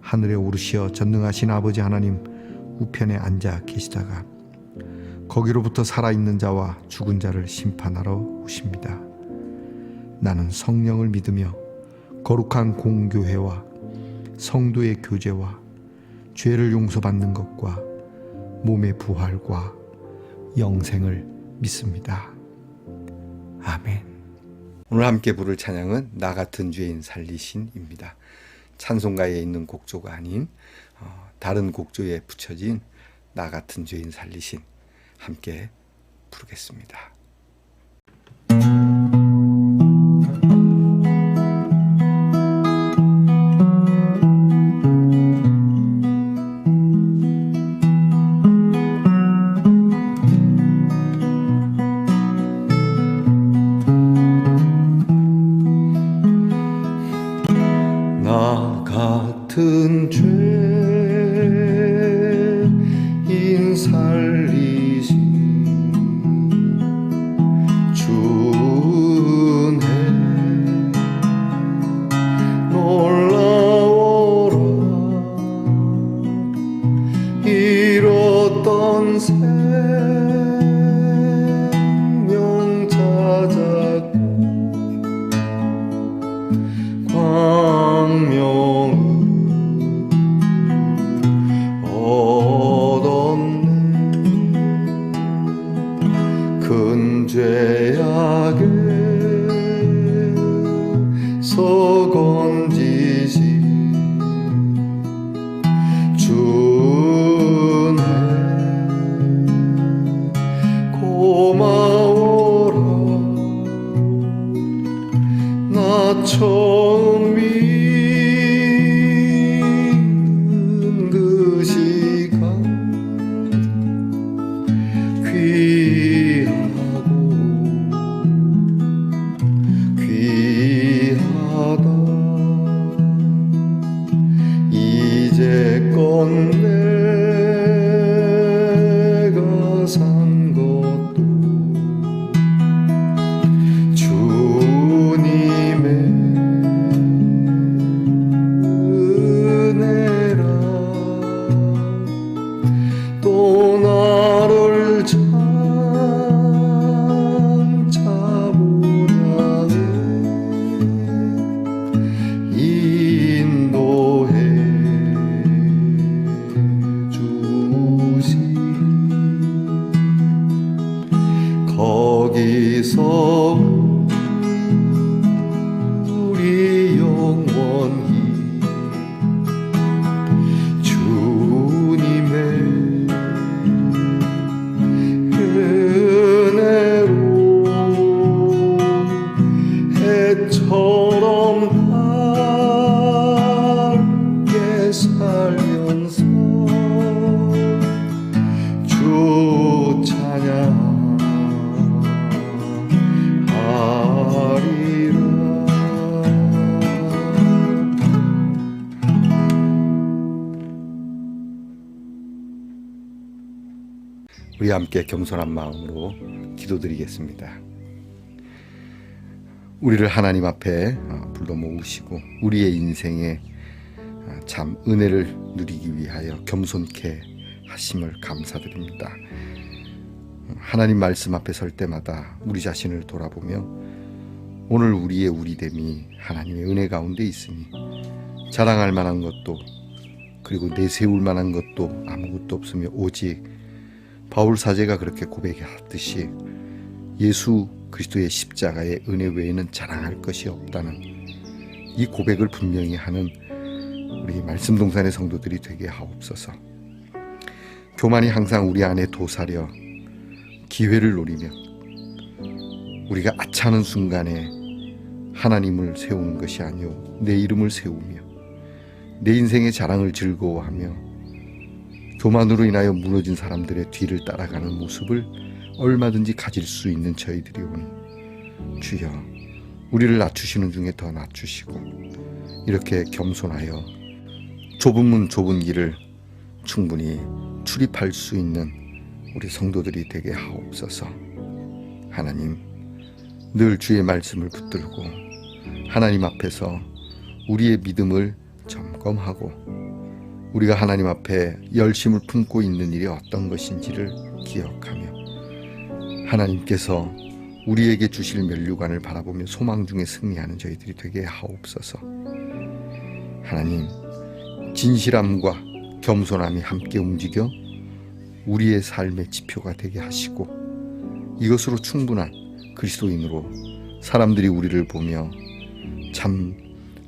하늘에 오르시어 전능하신 아버지 하나님 우편에 앉아 계시다가 거기로부터 살아있는 자와 죽은 자를 심판하러 오십니다. 나는 성령을 믿으며 거룩한 공교회와 성도의 교제와 죄를 용서받는 것과 몸의 부활과 영생을 믿습니다. 아멘. 오늘 함께 부를 찬양은 나 같은 죄인 살리신입니다. 찬송가에 있는 곡조가 아닌 어, 다른 곡조에 붙여진 나 같은 죄인 살리신 함께 부르겠습니다. 잃었던 생 나처 우리 함께 겸손한 마음으로 기도드리겠습니다. 우리를 하나님 앞에 어, 불러 모으시고 우리의 인생에 어, 참 은혜를 누리기 위하여 겸손케 하심을 감사드립니다. 하나님 말씀 앞에 설 때마다 우리 자신을 돌아보며 오늘 우리의 우리됨이 하나님의 은혜 가운데 있으니 자랑할 만한 것도 그리고 내세울 만한 것도 아무것도 없으며 오직 바울 사제가 그렇게 고백하듯이 예수 그리스도의 십자가의 은혜 외에는 자랑할 것이 없다는 이 고백을 분명히 하는 우리 말씀 동산의 성도들이 되게 하옵소서. 교만이 항상 우리 안에 도사려 기회를 노리며 우리가 아차하는 순간에 하나님을 세우는 것이 아니오 내 이름을 세우며 내 인생의 자랑을 즐거워하며 교만으로 인하여 무너진 사람들의 뒤를 따라가는 모습을 얼마든지 가질 수 있는 저희들이 오니 주여 우리를 낮추시는 중에 더 낮추시고 이렇게 겸손하여 좁은 문 좁은 길을 충분히 출입할 수 있는 우리 성도들이 되게 하옵소서. 하나님, 늘 주의 말씀을 붙들고 하나님 앞에서 우리의 믿음을 점검하고 우리가 하나님 앞에 열심을 품고 있는 일이 어떤 것인지를 기억하며 하나님께서 우리에게 주실 면류관을 바라보며 소망 중에 승리하는 저희들이 되게 하옵소서. 하나님, 진실함과 겸손함이 함께 움직여 우리의 삶의 지표가 되게 하시고 이것으로 충분한 그리스도인으로 사람들이 우리를 보며 참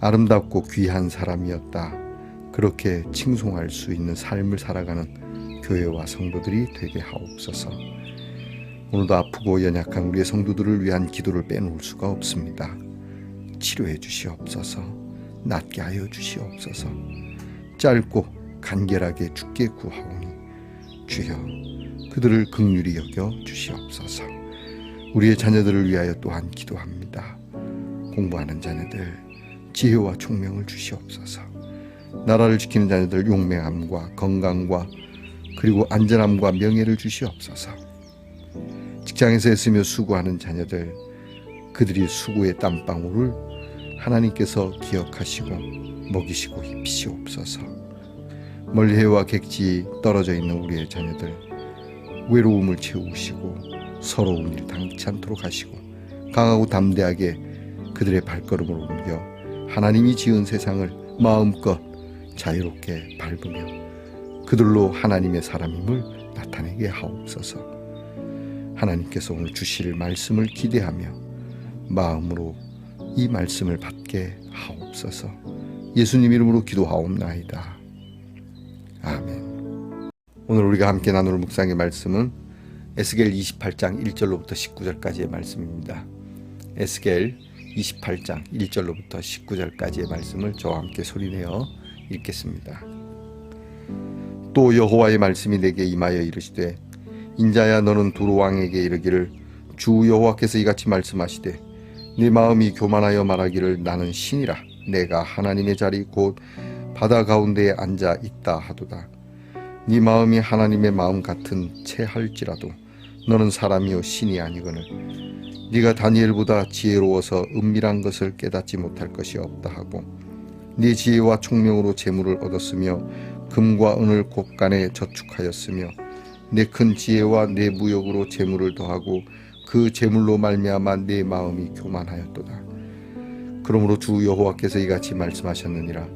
아름답고 귀한 사람이었다. 그렇게 칭송할 수 있는 삶을 살아가는 교회와 성도들이 되게 하옵소서. 오늘도 아프고 연약한 우리의 성도들을 위한 기도를 빼놓을 수가 없습니다. 치료해 주시옵소서. 낫게 하여 주시옵소서. 짧고 간결하게 죽게 구하오니 주여 그들을 극률히 여겨 주시옵소서. 우리의 자녀들을 위하여 또한 기도합니다. 공부하는 자녀들 지혜와 총명을 주시옵소서. 나라를 지키는 자녀들 용맹함과 건강과 그리고 안전함과 명예를 주시옵소서. 직장에서 애쓰며 수고하는 자녀들 그들이 수고의 땀방울을 하나님께서 기억하시고 먹이시고 입히시옵소서. 멀리 해와 객지 떨어져 있는 우리의 자녀들 외로움을 채우시고 서러운 일 당치 않도록 하시고 강하고 담대하게 그들의 발걸음을 옮겨 하나님이 지은 세상을 마음껏 자유롭게 밟으며 그들로 하나님의 사람임을 나타내게 하옵소서. 하나님께서 오늘 주실 말씀을 기대하며 마음으로 이 말씀을 받게 하옵소서. 예수님 이름으로 기도하옵나이다. 아멘. 오늘 우리가 함께 나눌 묵상의 말씀은 에스겔 28장 1절로부터 19절까지의 말씀입니다. 에스겔 28장 1절로부터 19절까지의 말씀을 저와 함께 소리내어 읽겠습니다. 또 여호와의 말씀이 내게 임하여 이르시되 인자야 너는 두루 왕에게 이르기를 주 여호와께서 이같이 말씀하시되 네 마음이 교만하여 말하기를 나는 신이라 내가 하나님의 자리 곧 바다 가운데에 앉아 있다 하도다 네 마음이 하나님의 마음 같은 채 할지라도 너는 사람이요 신이 아니거늘 네가 다니엘보다 지혜로워서 은밀한 것을 깨닫지 못할 것이 없다 하고 네 지혜와 총명으로 재물을 얻었으며 금과 은을 곳간에 저축하였으며 내 큰 지혜와 내 무역으로 재물을 더하고 그 재물로 말미암아 내 마음이 교만하였도다. 그러므로 주 여호와께서 이같이 말씀하셨느니라.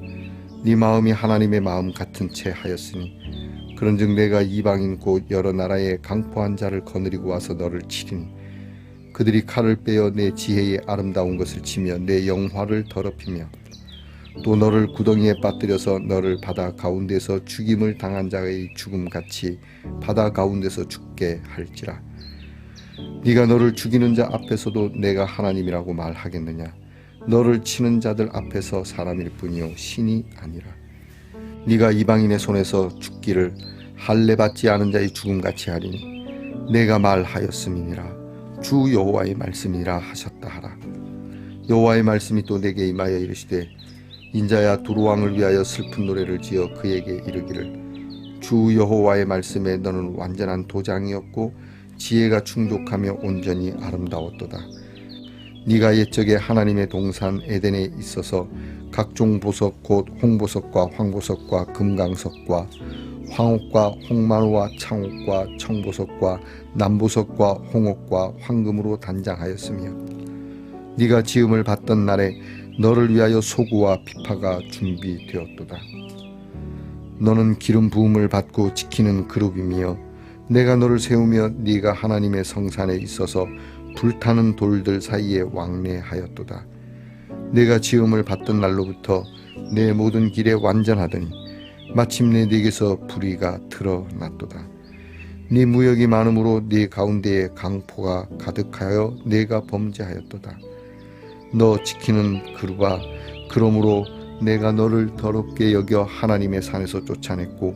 네 마음이 하나님의 마음 같은 채 하였으니 그런즉 내가 이방인 곧 여러 나라의 강포한 자를 거느리고 와서 너를 치리니 그들이 칼을 빼어 내 지혜의 아름다운 것을 치며 내 영화를 더럽히며 또 너를 구덩이에 빠뜨려서 너를 바다 가운데서 죽임을 당한 자의 죽음 같이 바다 가운데서 죽게 할지라. 네가 너를 죽이는 자 앞에서도 내가 하나님이라고 말하겠느냐? 너를 치는 자들 앞에서 사람일 뿐이요 신이 아니라. 네가 이방인의 손에서 죽기를 할례 받지 않은 자의 죽음 같이 하리니 내가 말하였음이니라. 주 여호와의 말씀이라 하셨다 하라. 여호와의 말씀이 또 내게 임하여 이르시되 인자야 두루왕을 위하여 슬픈 노래를 지어 그에게 이르기를 주 여호와의 말씀에 너는 완전한 도장이었고 지혜가 충족하며 온전히 아름다웠도다. 네가 옛적에 하나님의 동산 에덴에 있어서 각종 보석 곧 홍보석과 황보석과 금강석과 황옥과 홍마루와 창옥과 청보석과 남보석과 홍옥과 황금으로 단장하였으며 네가 지음을 받던 날에 너를 위하여 소구와 비파가 준비되었도다. 너는 기름 부음을 받고 지키는 그룹이며 내가 너를 세우며 네가 하나님의 성산에 있어서 불타는 돌들 사이에 왕래하였도다. 내가 지음을 받던 날로부터 내 모든 길에 완전하더니 마침내 네게서 불의가 드러났도다. 네 무역이 많으므로 네 가운데에 강포가 가득하여 내가 범죄하였도다. 너 지키는 그루바 그러므로 내가 너를 더럽게 여겨 하나님의 산에서 쫓아냈고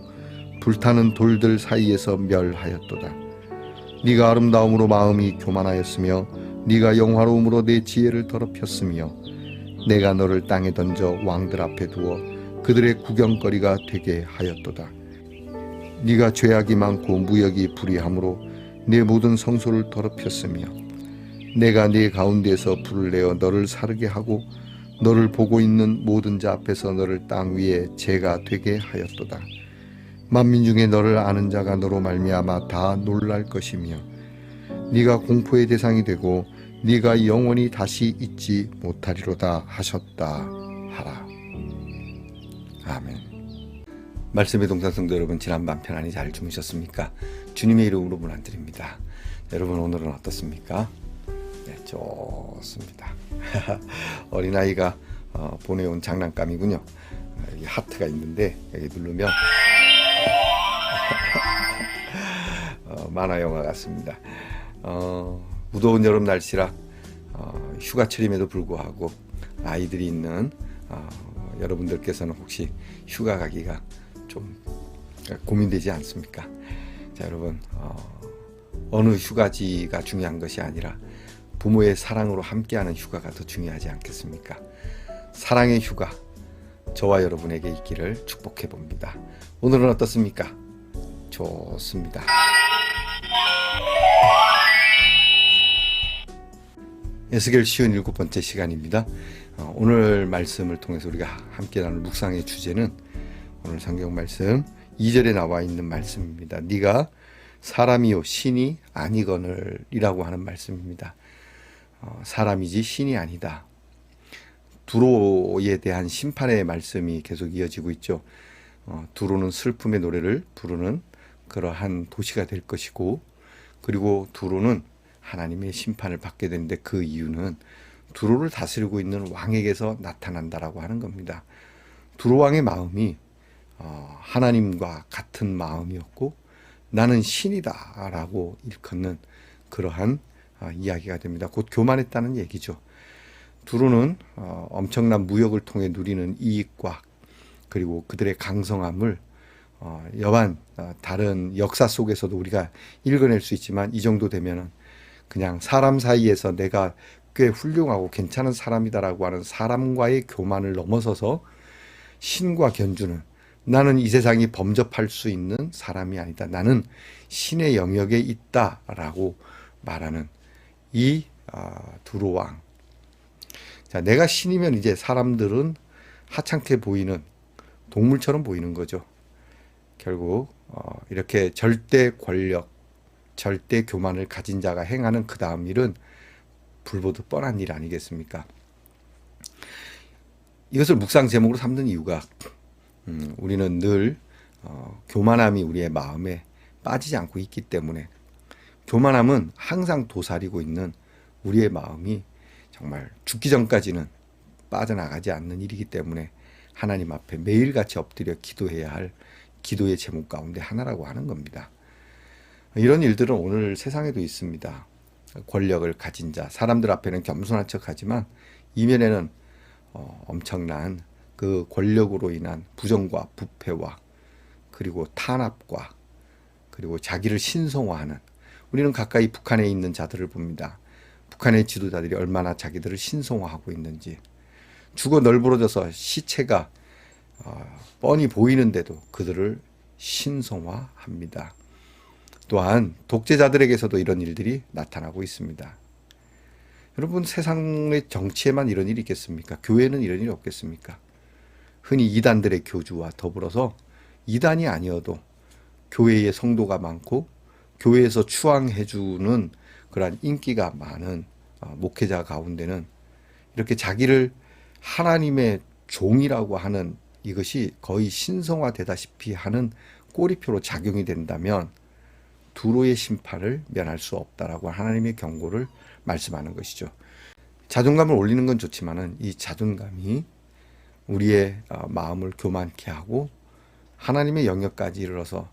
불타는 돌들 사이에서 멸하였도다. 네가 아름다움으로 마음이 교만하였으며 네가 영화로움으로 내 지혜를 더럽혔으며 내가 너를 땅에 던져 왕들 앞에 두어 그들의 구경거리가 되게 하였도다. 네가 죄악이 많고 무역이 불의함으로 내 모든 성소를 더럽혔으며 내가 네 가운데서 불을 내어 너를 사르게 하고 너를 보고 있는 모든 자 앞에서 너를 땅 위에 재가 되게 하였도다. 만민 중에 너를 아는 자가 너로 말미암아 다 놀랄 것이며 네가 공포의 대상이 되고 네가 영원히 다시 잊지 못하리로다 하셨다 하라. 아멘. 말씀의 동산 성도 여러분 지난밤 편안히 잘 주무셨습니까? 주님의 이름으로 문안드립니다. 여러분 오늘은 어떻습니까? 네, 좋습니다. 어린아이가 어, 보내온 장난감이군요. 어, 여기 하트가 있는데 여기 누르면 어, 만화 영화 같습니다. 어, 무더운 여름 날씨라 어, 휴가철임에도 불구하고 아이들이 있는 어, 여러분들께서는 혹시 휴가 가기가 좀 고민되지 않습니까? 자 여러분 어, 어느 휴가지가 중요한 것이 아니라 부모의 사랑으로 함께하는 휴가가 더 중요하지 않겠습니까? 사랑의 휴가 저와 여러분에게 있기를 축복해 봅니다. 오늘은 어떻습니까? 좋습니다. 에스겔 시온 일곱 번째 시간입니다. 어, 오늘 말씀을 통해서 우리가 함께 나눌 묵상의 주제는 오늘 성경 말씀 2절에 나와 있는 말씀입니다. 네가 사람이요 신이 아니거늘이라고 하는 말씀입니다. 어, 사람이지 신이 아니다. 두로에 대한 심판의 말씀이 계속 이어지고 있죠. 어, 두로는 슬픔의 노래를 부르는 그러한 도시가 될 것이고, 그리고 두로는 하나님의 심판을 받게 되는데 그 이유는 두로를 다스리고 있는 왕에게서 나타난다라고 하는 겁니다. 두로 왕의 마음이 어, 하나님과 같은 마음이었고 나는 신이다라고 일컫는 그러한 어, 이야기가 됩니다. 곧 교만했다는 얘기죠. 두로는 어, 엄청난 무역을 통해 누리는 이익과 그리고 그들의 강성함을 어, 여반 어, 다른 역사 속에서도 우리가 읽어낼 수 있지만 이 정도 되면은 그냥 사람 사이에서 내가 꽤 훌륭하고 괜찮은 사람이다라고 하는 사람과의 교만을 넘어서서 신과 견주는 나는 이 세상이 범접할 수 있는 사람이 아니다. 나는 신의 영역에 있다라고 말하는 이 아, 두로왕. 자, 내가 신이면 이제 사람들은 하찮게 보이는 동물처럼 보이는 거죠. 결국 어, 이렇게 절대 권력, 절대 교만을 가진 자가 행하는 그 다음 일은 불보듯 뻔한 일 아니겠습니까? 이것을 묵상 제목으로 삼는 이유가 음, 우리는 늘 어, 교만함이 우리의 마음에 빠지지 않고 있기 때문에 교만함은 항상 도사리고 있는 우리의 마음이 정말 죽기 전까지는 빠져나가지 않는 일이기 때문에 하나님 앞에 매일같이 엎드려 기도해야 할 기도의 제목 가운데 하나라고 하는 겁니다. 이런 일들은 오늘 세상에도 있습니다. 권력을 가진 자, 사람들 앞에는 겸손한 척 하지만 이면에는 어, 엄청난 그 권력으로 인한 부정과 부패와 그리고 탄압과 그리고 자기를 신성화하는 우리는 가까이 북한에 있는 자들을 봅니다. 북한의 지도자들이 얼마나 자기들을 신성화하고 있는지 죽어 널브러져서 시체가 어, 뻔히 보이는데도 그들을 신성화합니다. 또한 독재자들에게서도 이런 일들이 나타나고 있습니다. 여러분 세상의 정치에만 이런 일이 있겠습니까? 교회는 이런 일이 없겠습니까? 흔히 이단들의 교주와 더불어서 이단이 아니어도 교회에 성도가 많고 교회에서 추앙해주는 그러한 인기가 많은 어, 목회자 가운데는 이렇게 자기를 하나님의 종이라고 하는 이것이 거의 신성화되다시피 하는 꼬리표로 작용이 된다면 두로의 심판을 면할 수 없다라고 하나님의 경고를 말씀하는 것이죠. 자존감을 올리는 건 좋지만은 이 자존감이 우리의 어, 마음을 교만케 하고 하나님의 영역까지 이르러서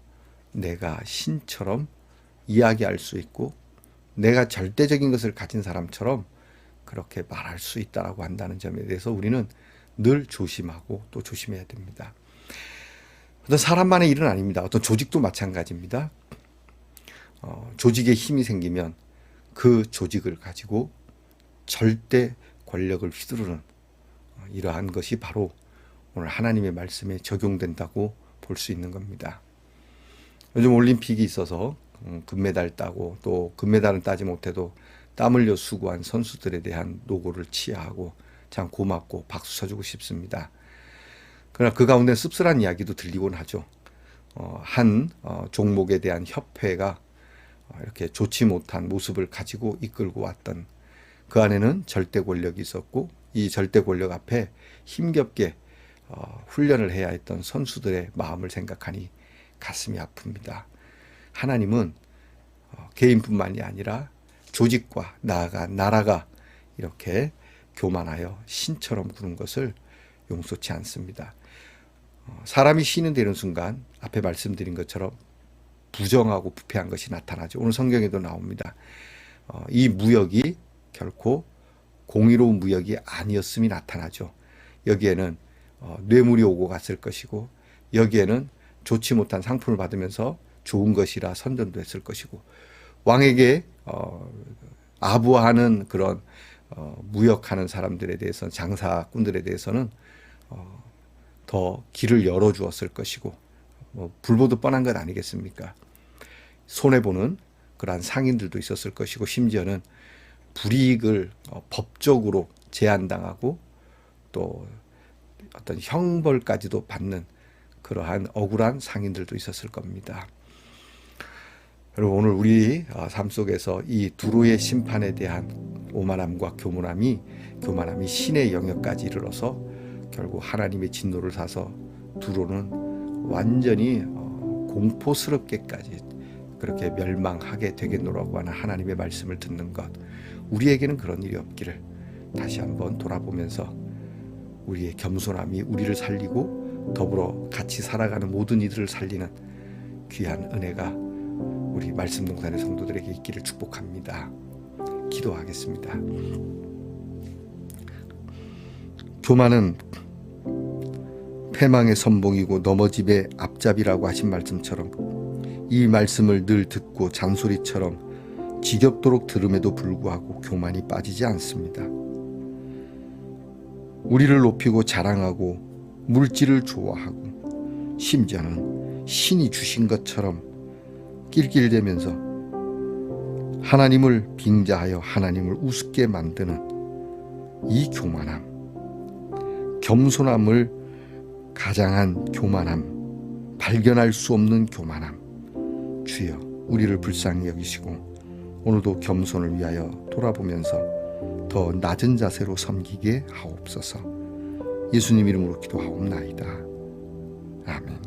내가 신처럼 이야기할 수 있고 내가 절대적인 것을 가진 사람처럼 그렇게 말할 수 있다라고 한다는 점에 대해서 우리는 늘 조심하고 또 조심해야 됩니다. 어떤 사람만의 일은 아닙니다. 어떤 조직도 마찬가지입니다. 어, 조직에 힘이 생기면 그 조직을 가지고 절대 권력을 휘두르는 어, 이러한 것이 바로 오늘 하나님의 말씀에 적용된다고 볼 수 있는 겁니다. 요즘 올림픽이 있어서 음, 금메달 따고 또 금메달은 따지 못해도 땀 흘려 수고한 선수들에 대한 노고를 치하하고 참 고맙고 박수 쳐주고 싶습니다. 그러나 그 가운데 씁쓸한 이야기도 들리곤 하죠. 어, 한 어, 종목에 대한 협회가 어, 이렇게 좋지 못한 모습을 가지고 이끌고 왔던 그 안에는 절대 권력이 있었고 이 절대 권력 앞에 힘겹게 어, 훈련을 해야 했던 선수들의 마음을 생각하니 가슴이 아픕니다. 하나님은 어, 개인뿐만이 아니라 조직과 나아가 나라가 이렇게 교만하여 신처럼 구는 것을 용서치 않습니다. 어, 사람이 신은 되는 순간 앞에 말씀드린 것처럼 부정하고 부패한 것이 나타나죠. 오늘 성경에도 나옵니다. 어, 이 무역이 결코 공의로운 무역이 아니었음이 나타나죠. 여기에는 어, 뇌물이 오고 갔을 것이고 여기에는 좋지 못한 상품을 받으면서 좋은 것이라 선전도 했을 것이고 왕에게 어, 아부하는 그런 어, 무역하는 사람들에 대해서는 장사꾼들에 대해서는 어, 더 길을 열어 주었을 것이고 뭐 불보듯 뻔한 것 아니겠습니까? 손해 보는 그러한 상인들도 있었을 것이고 심지어는 불이익을 어, 법적으로 제한당하고 또 어떤 형벌까지도 받는 그러한 억울한 상인들도 있었을 겁니다. 여러분 오늘 우리 어, 삶 속에서 이 두루의 심판에 대한 오만함과 교만함이 교만함이 신의 영역까지 이르러서 결국 하나님의 진노를 사서 두루는 완전히 어, 공포스럽게까지 그렇게 멸망하게 되겠노라고 하는 하나님의 말씀을 듣는 것 우리에게는 그런 일이 없기를 다시 한번 돌아보면서 우리의 겸손함이 우리를 살리고 더불어 같이 살아가는 모든 이들을 살리는 귀한 은혜가 우리 말씀 동산의 성도들에게 있기를 축복합니다. 기도하겠습니다. 교만은 패망의 선봉이고 넘어집의 앞잡이라고 하신 말씀처럼 이 말씀을 늘 듣고 잔소리처럼 지겹도록 들음에도 불구하고 교만이 빠지지 않습니다. 우리를 높이고 자랑하고 물질을 좋아하고 심지어는 신이 주신 것처럼 낄낄대면서 하나님을 빙자하여 하나님을 우습게 만드는 이 교만함, 겸손함을 가장한 교만함, 발견할 수 없는 교만함, 주여 우리를 불쌍히 여기시고 오늘도 겸손을 위하여 돌아보면서 더 낮은 자세로 섬기게 하옵소서. 예수님 이름으로 기도하옵나이다. 아멘.